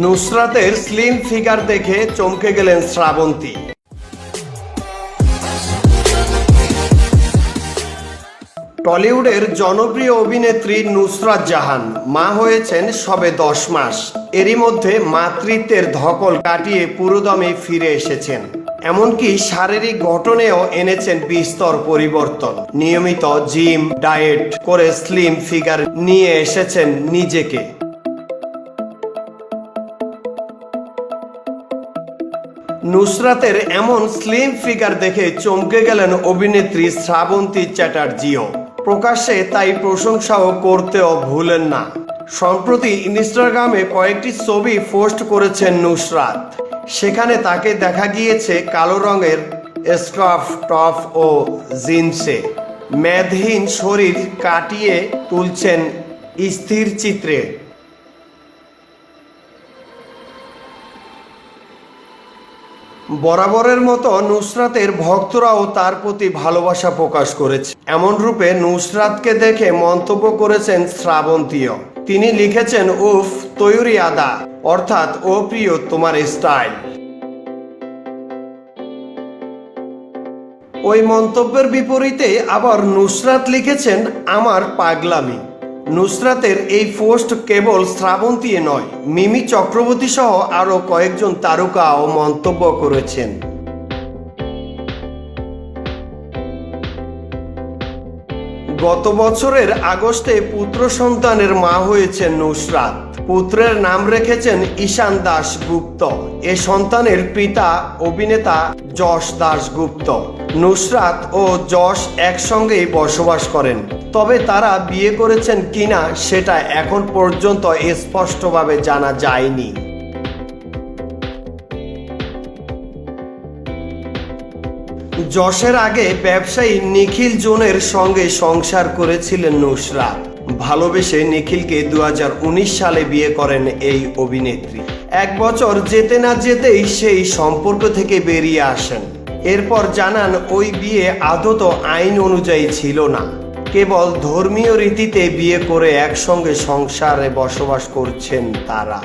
নুসরাতের slim figure দেখে চমকে গেলেন শ্রাবন্তী। টলিউডের জনপ্রিয় অভিনেত্রী নুসরাত জাহান, মা হয়েছেন সবে দশ মাস। এরই মধ্যে মাতৃত্বের ধকল কাটিয়ে পুরোদমে ফিরে এসেছেন। এমনকি শারীরিক গঠনেও এনেছেন বিস্তর পরিবর্তন। নিয়মিত জিম, ডায়েট করে স্লিম ফিগার নিয়ে এসেছেন নিজেকে। নুসরাতের এমন স্লিম ফিগার দেখে চমকে গেলেন অভিনেত্রী শ্রাবন্তী চ্যাটার্জিও। প্রকাশ্যে তাই প্রশংসাও করতেও ভুলেন না। সম্প্রতি ইনস্টাগ্রামে কয়েকটি ছবি পোস্ট করেছেন নুসরাত। সেখানে তাকে দেখা গিয়েছে কালো রঙের স্কার্ফ, টপ ও জিন্সে। মেদহীন শরীর কাটিয়ে তুলছেন স্থির চিত্রে। বরাবরের মতো নুসরাতের ভক্তরাও তার প্রতি ভালোবাসা প্রকাশ করেছে। এমন রূপে নুসরাতকে দেখে মন্তব্য করেছেন শ্রাবন্তীয়। তিনি লিখেছেন, উফ, তৈরি আদা। অর্থাৎ, ও প্রিয়, তোমার স্টাইল। ওই মন্তব্যের বিপরীতে আবার নুসরাত লিখেছেন, আমার পাগলামি। নুসরাতের এই পোস্ট কেবল শ্রাবন্তী নয়, মিমি চক্রবর্তী সহ আরও কয়েকজন তারকাও মন্তব্য করেছেন। গত বছরের আগস্টে পুত্র সন্তানের মা হয়েছেন নুসরাত। পুত্রের নাম রেখেছেন ঈশান দাশগুপ্ত। এ সন্তানের পিতা, অভিনেতা যশ দাশগুপ্ত। নুসরাত ও যশ একসঙ্গেই বসবাস করেন। তবে তারা বিয়ে করেছেন কিনা সেটা এখন পর্যন্ত স্পষ্টভাবে জানা যায়নি। যশের আগে ব্যবসায়ী নিখিল জোনের সঙ্গে সংসার করেছিলেন নুসরাত। ভালোবেসে নিখিলকে দু হাজার উনিশ সালে বিয়ে করেন এই অভিনেত্রী। এক বছর যেতে না যেতেই সেই সম্পর্ক থেকে বেরিয়ে আসেন। এরপর জানান, ওই বিয়ে আদত আইন অনুযায়ী ছিল না। কেবল ধর্মীয় রীতিতে বিয়ে করে একসঙ্গে সংসারে বসবাস করছেন তারা।